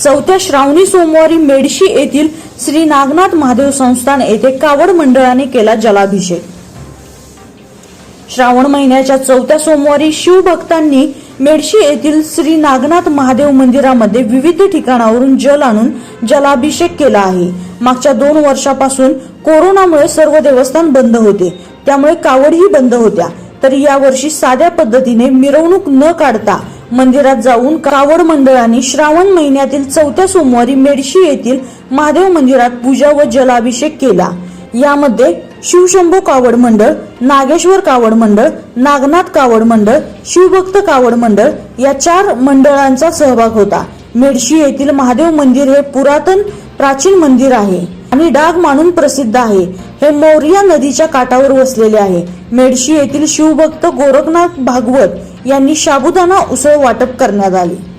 चौथ्या श्रावणी सोमवारी मेडशी येथील श्री नागनाथ महादेव संस्थान येथे कावड मंडळाने केला जलाभिषेक. श्रावण महिन्याच्या चौथ्या सोमवारी शिवभक्तांनी मेडशी येथील श्री नागनाथ महादेव मंदिरामध्ये विविध ठिकाणावरून जल आणून जलाभिषेक केला आहे. मागच्या दोन वर्षापासून कोरोनामुळे सर्व देवस्थान बंद होते. त्यामुळे कावडही बंद होत्या. तर यावर्षी साध्या पद्धतीने मिरवणूक न काढता मंदिरात जाऊन कावड मंडळांनी श्रावण महिन्यातील चौथ्या सोमवारी मेडशी येथील महादेव मंदिरात पूजा व जलाभिषेक केला. यामध्ये शिवशंभू कावड मंडळ नागेश्वर कावड मंडळ नागनाथ कावड मंडळ शिवभक्त कावड मंडळ या चार मंडळांचा सहभाग होता. मेडशी येथील महादेव मंदिर हे पुरातन प्राचीन मंदिर आहे आणि डाग मानून प्रसिद्ध आहे. हे मौर्या नदीच्या काठावर वसलेले आहे. मेडशी येथील शिवभक्त गोरखनाथ भागवत यांनी साबुदाणा उसळ वाटप करण्यात आले.